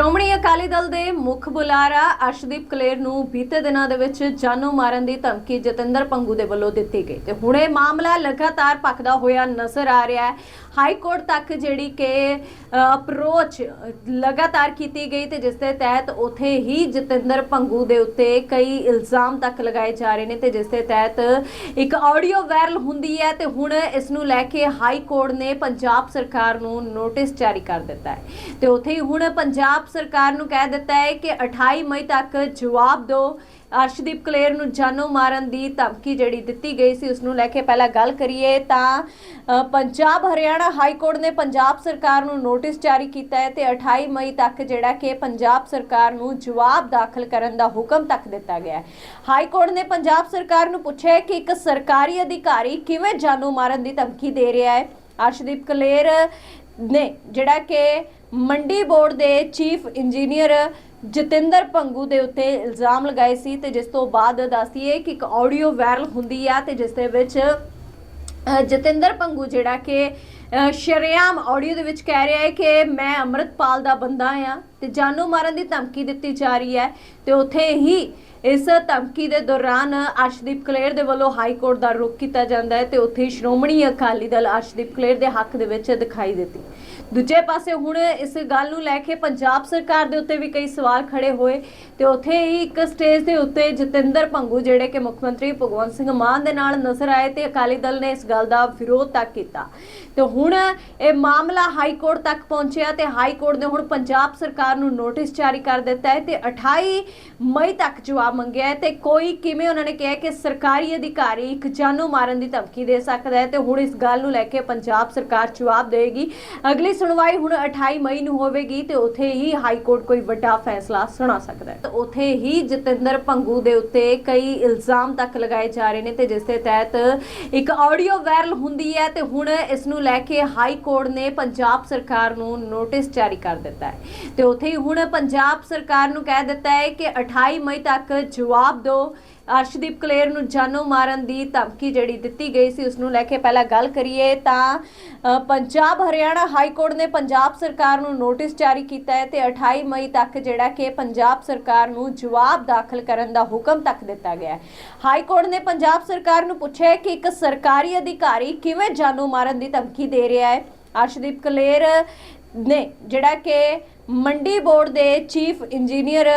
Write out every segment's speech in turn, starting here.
ਸ਼੍ਰੋਮਣੀ ਅਕਾਲੀ ਦਲ ਦੇ ਮੁੱਖ ਬੁਲਾਰਾ ਅਰਸ਼ਦੀਪ ਕਲੇਰ ਨੂੰ ਬੀਤੇ ਦਿਨਾਂ ਦੇ ਵਿੱਚ ਜਾਨੋਂ ਮਾਰਨ ਦੀ ਧਮਕੀ ਜਤਿੰਦਰ ਪੰਗੂ ਦੇ ਵੱਲੋਂ ਦਿੱਤੀ ਗਈ ਤੇ ਹੁਣ ਇਹ ਮਾਮਲਾ ਲਗਾਤਾਰ ਭਖਦਾ ਹੋਇਆ ਨਜ਼ਰ ਆ ਰਿਹਾ ਹੈ। ਹਾਈ ਕੋਰਟ ਤੱਕ ਜਿਹੜੀ ਕਿ ਅਪਰੋਚ ਲਗਾਤਾਰ ਕੀਤੀ ਗਈ ਤੇ ਜਿਸ ਦੇ ਤਹਿਤ ਉਥੇ ਹੀ ਜਤਿੰਦਰ ਪੰਗੂ ਦੇ ਉੱਤੇ ਕਈ ਇਲਜ਼ਾਮ ਤੱਕ ਲਗਾਏ ਜਾ ਰਹੇ ਨੇ ਤੇ ਜਿਸ ਦੇ ਤਹਿਤ ਇੱਕ ਆਡੀਓ ਵਾਇਰਲ ਹੁੰਦੀ ਹੈ ਤੇ ਹੁਣ ਇਸ ਨੂੰ ਲੈ ਕੇ ਹਾਈ ਕੋਰਟ ਨੇ ਪੰਜਾਬ ਸਰਕਾਰ ਨੂੰ ਨੋਟਿਸ ਜਾਰੀ ਕਰ ਦਿੱਤਾ ਹੈ। ਤੇ ਉਥੇ ਹੀ ਹੁਣ ਪੰਜਾਬ ਸਰਕਾਰ ਨੂੰ ਕਹਿ ਦਿੱਤਾ ਹੈ ਕਿ 28 ਮਈ ਤੱਕ ਜਵਾਬ ਦਿਓ। ਅਰਸ਼ਦੀਪ ਕਲੇਰ ਨੂੰ ਜਾਨੋਂ ਮਾਰਨ ਦੀ ਧਮਕੀ ਜਿਹੜੀ ਦਿੱਤੀ ਗਈ ਸੀ ਉਸ ਨੂੰ ਲੈ ਕੇ ਪਹਿਲਾਂ ਗੱਲ ਕਰੀਏ ਤਾਂ ਪੰਜਾਬ ਹਰਿਆਣਾ ਹਾਈ ਕੋਰਟ ਨੇ ਪੰਜਾਬ ਸਰਕਾਰ ਨੂੰ ਨੋਟਿਸ ਜਾਰੀ ਕੀਤਾ ਹੈ ਤੇ 28 ਮਈ ਤੱਕ ਜਿਹੜਾ ਕਿ ਪੰਜਾਬ ਸਰਕਾਰ ਨੂੰ ਜਵਾਬ ਦਾਖਲ ਕਰਨ ਦਾ ਹੁਕਮ ਤੱਕ ਦਿੱਤਾ ਗਿਆ ਹੈ। ਹਾਈ ਕੋਰਟ ਨੇ ਪੰਜਾਬ ਸਰਕਾਰ ਨੂੰ ਪੁੱਛਿਆ ਕਿ ਇੱਕ ਸਰਕਾਰੀ ਅਧਿਕਾਰੀ ਕਿਵੇਂ ਜਾਨੋਂ ਮਾਰਨ ਦੀ ਧਮਕੀ ਦੇ ਰਿਹਾ ਹੈ। ਅਰਸ਼ਦੀਪ ਕਲੇਰ ਨੇ ਜਿਹੜਾ ਕਿ ਮੰਡੀ ਬੋਰਡ ਦੇ ਚੀਫ ਇੰਜੀਨੀਅਰ ਜਤਿੰਦਰ ਪੰਗੂ ਦੇ ਉੱਤੇ ਇਲਜ਼ਾਮ ਲਗਾਏ ਸੀ ਤੇ ਜਿਸ ਤੋਂ ਬਾਅਦ ਦੱਸਦੀਏ ਕਿ ਇੱਕ ਆਡੀਓ ਵਾਇਰਲ ਹੁੰਦੀ ਆ ਤੇ ਜਿਸ ਦੇ ਵਿੱਚ ਜਤਿੰਦਰ ਪੰਗੂ ਜਿਹੜਾ ਕਿ ਅ, ਸ਼ਰੇਆਮ ਆਡੀਓ ਦੇ ਵਿੱਚ ਕਹਿ ਰਿਹਾ ਹੈ ਕਿ ਮੈਂ ਅੰਮ੍ਰਿਤਪਾਲ ਦਾ ਬੰਦਾ ਆ ਤੇ ਜਾਨੂ ਮਾਰਨ ਦੀ ਧਮਕੀ ਦਿੱਤੀ ਜਾ ਰਹੀ ਹੈ ਤੇ ਉੱਥੇ ਹੀ ਇਸ ਧਮਕੀ ਦੇ ਦੌਰਾਨ ਅਰਸ਼ਦੀਪ ਕਲੇਰ ਦੇ ਵੱਲੋਂ ਹਾਈ ਕੋਰਟ ਦਾ ਰੁਖ ਕੀਤਾ ਜਾਂਦਾ ਹੈ ਤੇ ਉੱਥੇ ਹੀ ਸ਼੍ਰੋਮਣੀ ਅਕਾਲੀ ਦਲ ਅਰਸ਼ਦੀਪ ਕਲੇਰ ਦੇ ਹੱਕ ਦੇ ਵਿੱਚ ਦਿਖਾਈ ਦਿੱਤੀ। ਦੂਜੇ ਪਾਸੇ ਹੁਣ ਇਸ ਗੱਲ ਨੂੰ ਲੈ ਕੇ ਪੰਜਾਬ ਸਰਕਾਰ ਦੇ ਉੱਤੇ ਵੀ ਕਈ ਸਵਾਲ ਖੜੇ ਹੋਏ ਤੇ ਉੱਥੇ ਹੀ ਇੱਕ ਸਟੇਜ ਦੇ ਉੱਤੇ ਜਤਿੰਦਰ ਭੰਗੂ ਜਿਹੜੇ ਕਿ ਮੁੱਖ ਮੰਤਰੀ ਭਗਵੰਤ ਸਿੰਘ ਮਾਨ ਦੇ ਨਾਲ ਨਜ਼ਰ ਆਏ ਤੇ ਅਕਾਲੀ ਦਲ ਨੇ ਇਸ ਗੱਲ ਦਾ ਵਿਰੋਧ ਤੱਕ ਕੀਤਾ। ਤੇ ਹੁਣ ਇਹ ਮਾਮਲਾ ਹਾਈ ਕੋਰਟ ਤੱਕ ਪਹੁੰਚਿਆ ਤੇ ਹਾਈ ਕੋਰਟ ਨੇ ਹੁਣ ਪੰਜਾਬ ਸਰਕਾਰ ਨੂੰ ਨੋਟਿਸ ਜਾਰੀ ਕਰ ਦਿੱਤਾ ਹੈ ਤੇ 28 ਮਈ ਤੱਕ ਜਵਾਬ ਮੰਗਿਆ ਹੈ ਤੇ ਕੋਈ ਕਿਵੇਂ ਉਹਨਾਂ ਨੇ ਕਿਹਾ ਕਿ ਸਰਕਾਰੀ ਅਧਿਕਾਰੀ ਇੱਕ ਜਾਨੋਂ ਮਾਰਨ ਦੀ ਧਮਕੀ ਦੇ ਸਕਦਾ ਹੈ ਤੇ ਹੁਣ ਇਸ ਗੱਲ ਨੂੰ ਲੈ ਕੇ ਪੰਜਾਬ ਸਰਕਾਰ ਜਵਾਬ ਦੇਵੇਗੀ। ਅਗਲੀ ਸੁਣਵਾਈ ਹੁਣ 28 ਮਈ ਨੂੰ ਹੋਵੇਗੀ ਤੇ ਉੱਥੇ ਹੀ ਹਾਈ ਕੋਰਟ ਕੋਈ ਵੱਡਾ ਫੈਸਲਾ ਸੁਣਾ ਸਕਦਾ ਹੈ। ਤੇ ਹੀ ਜਤਿੰਦਰ ਪੰਗੂ ਦੇ ਉੱਤੇ ਕਈ ਇਲਜ਼ਾਮ ਤੱਕ ਲਗਾਏ ਜਾ ਰਹੇ ਨੇ ਤੇ ਜਿਸ ਦੇ ਤਹਿਤ ਇੱਕ ਆਡੀਓ ਵਾਇਰਲ ਹੁੰਦੀ ਹੈ ਤੇ ਹੁਣ ਇਸ ਨੂੰ ਲੈ ਕੇ ਹਾਈ ਕੋਰਟ ਨੇ ਪੰਜਾਬ ਸਰਕਾਰ ਨੂੰ ਨੋਟਿਸ ਜਾਰੀ ਕਰ ਦਿੱਤਾ ਹੈ। ਤੇ ਉੱਥੇ ਹੀ ਹੁਣ ਪੰਜਾਬ ਸਰਕਾਰ ਨੂੰ ਕਹਿ ਦਿੱਤਾ ਹੈ ਕਿ 28 ਮਈ ਤੱਕ ਜਵਾਬ ਦਿਓ ਅਰਸ਼ਦੀਪ ਕਲੇਰ ਨੂੰ ਜਾਨੋਂ ਮਾਰਨ ਦੀ ਧਮਕੀ ਜਿਹੜੀ ਦਿੱਤੀ ਗਈ ਸੀ, ਉਸ ਨੂੰ ਲੈ ਕੇ ਪਹਿਲਾਂ ਗੱਲ ਕਰੀਏ ਤਾਂ ਪੰਜਾਬ ਹਰਿਆਣਾ ਹਾਈ ਕੋਰਟ ਨੇ ਪੰਜਾਬ ਸਰਕਾਰ ਨੂੰ ਨੋਟਿਸ ਜਾਰੀ ਕੀਤਾ ਹੈ ਤੇ 28 ਮਈ ਤੱਕ ਜਿਹੜਾ ਕਿ ਪੰਜਾਬ ਸਰਕਾਰ ਨੂੰ ਜਵਾਬ ਦਾਖਲ ਕਰਨ ਦਾ ਹੁਕਮ ਤੱਕ ਦਿੱਤਾ ਗਿਆ ਹੈ। ਹਾਈ ਕੋਰਟ ਨੇ ਪੰਜਾਬ ਸਰਕਾਰ ਨੂੰ ਪੁੱਛਿਆ ਕਿ ਇੱਕ ਸਰਕਾਰੀ ਅਧਿਕਾਰੀ ਕਿਵੇਂ ਜਾਨੋਂ ਮਾਰਨ ਦੀ ਧਮਕੀ ਦੇ ਰਿਹਾ ਹੈ। ਅਰਸ਼ਦੀਪ ਕਲੇਰ ਨੇ ਜਿਹੜਾ ਕਿ ਮੰਡੀ ਬੋਰਡ ਦੇ ਚੀਫ ਇੰਜੀਨੀਅਰ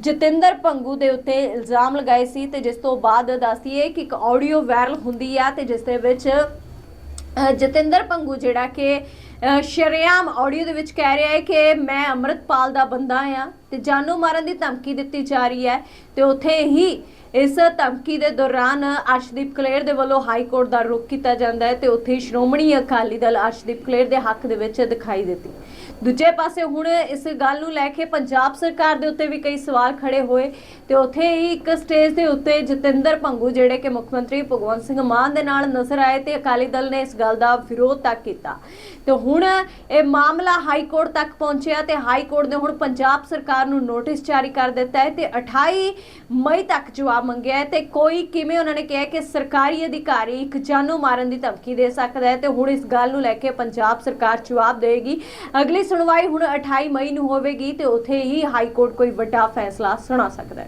ਜਤਿੰਦਰ ਪੰਗੂ ਦੇ ਉੱਤੇ ਇਲਜ਼ਾਮ ਲਗਾਏ ਸੀ ਤੇ ਜਿਸ ਤੋਂ ਬਾਅਦ ਦੱਸਦੀਏ ਕਿ ਇੱਕ ਆਡੀਓ ਵਾਇਰਲ ਹੁੰਦੀ ਆ ਤੇ ਜਿਸ ਦੇ ਵਿੱਚ ਅ, ਜਤਿੰਦਰ ਪੰਗੂ ਜਿਹੜਾ ਕਿ ਸ਼ਰੇਆਮ ਆਡੀਓ ਦੇ ਵਿੱਚ ਕਹਿ ਰਿਹਾ ਹੈ ਕਿ ਮੈਂ ਅੰਮ੍ਰਿਤਪਾਲ ਦਾ ਬੰਦਾ ਆ ਤੇ ਜਾਨੋਂ ਮਾਰਨ ਦੀ ਧਮਕੀ ਦਿੱਤੀ ਜਾ ਰਹੀ ਹੈ ਤੇ ਉੱਥੇ ਹੀ ਇਸ ਧਮਕੀ ਦੇ ਦੌਰਾਨ ਅਰਸ਼ਦੀਪ ਕਲੇਰ ਦੇ ਵੱਲੋਂ ਹਾਈ ਕੋਰਟ ਦਾ ਰੁਖ ਕੀਤਾ ਜਾਂਦਾ ਹੈ ਤੇ ਉੱਥੇ ਹੀ ਸ਼੍ਰੋਮਣੀ ਅਕਾਲੀ ਦਲ ਅਰਸ਼ਦੀਪ ਕਲੇਰ ਦੇ ਹੱਕ ਦੇ ਵਿੱਚ ਦਿਖਾਈ ਦਿੱਤੀ। ਦੂਜੇ ਪਾਸੇ ਹੁਣ ਇਸ ਗੱਲ ਨੂੰ ਲੈ ਕੇ ਪੰਜਾਬ ਸਰਕਾਰ ਦੇ ਉੱਤੇ ਵੀ ਕਈ ਸਵਾਲ ਖੜੇ ਹੋਏ ਤੇ ਉੱਥੇ ਹੀ ਇੱਕ ਸਟੇਜ ਦੇ ਉੱਤੇ ਜਤਿੰਦਰ ਭੰਗੂ ਜਿਹੜੇ ਕਿ ਮੁੱਖ ਮੰਤਰੀ ਭਗਵੰਤ ਸਿੰਘ ਮਾਨ ਦੇ ਨਾਲ ਨਜ਼ਰ ਆਏ ਤੇ ਅਕਾਲੀ ਦਲ ਨੇ ਇਸ ਗੱਲ ਦਾ ਵਿਰੋਧ ਤੱਕ ਕੀਤਾ। ਤੇ ਹੁਣ ਇਹ ਮਾਮਲਾ ਹਾਈ ਕੋਰਟ ਤੱਕ ਪਹੁੰਚਿਆ ਤੇ ਹਾਈ ਕੋਰਟ ਨੇ ਹੁਣ ਪੰਜਾਬ ਸਰਕਾਰ ਨੂੰ ਨੋਟਿਸ ਜਾਰੀ ਕਰ ਦਿੱਤਾ ਹੈ ਤੇ 28 ਮਈ ਤੱਕ ਜਵਾਬ ਮੰਗਿਆ ਹੈ ਤੇ ਕੋਈ ਕਿਵੇਂ ਉਹਨਾਂ ਨੇ ਕਿਹਾ ਕਿ ਸਰਕਾਰੀ ਅਧਿਕਾਰੀ ਇੱਕ ਜਾਨੋਂ ਮਾਰਨ ਦੀ ਧਮਕੀ ਦੇ ਸਕਦਾ ਹੈ ਤੇ ਹੁਣ ਇਸ ਗੱਲ ਨੂੰ ਲੈ ਕੇ ਪੰਜਾਬ ਸਰਕਾਰ ਜਵਾਬ ਦੇਵੇਗੀ। ਅਗਲੀ ਸੁਣਵਾਈ ਹੁਣ 28 ਮਈ ਨੂੰ ਹੋਵੇਗੀ ਤੇ ਉੱਥੇ ਹੀ ਹਾਈ ਕੋਰਟ ਕੋਈ ਵੱਡਾ ਫੈਸਲਾ ਸੁਣਾ ਸਕਦਾ ਹੈ।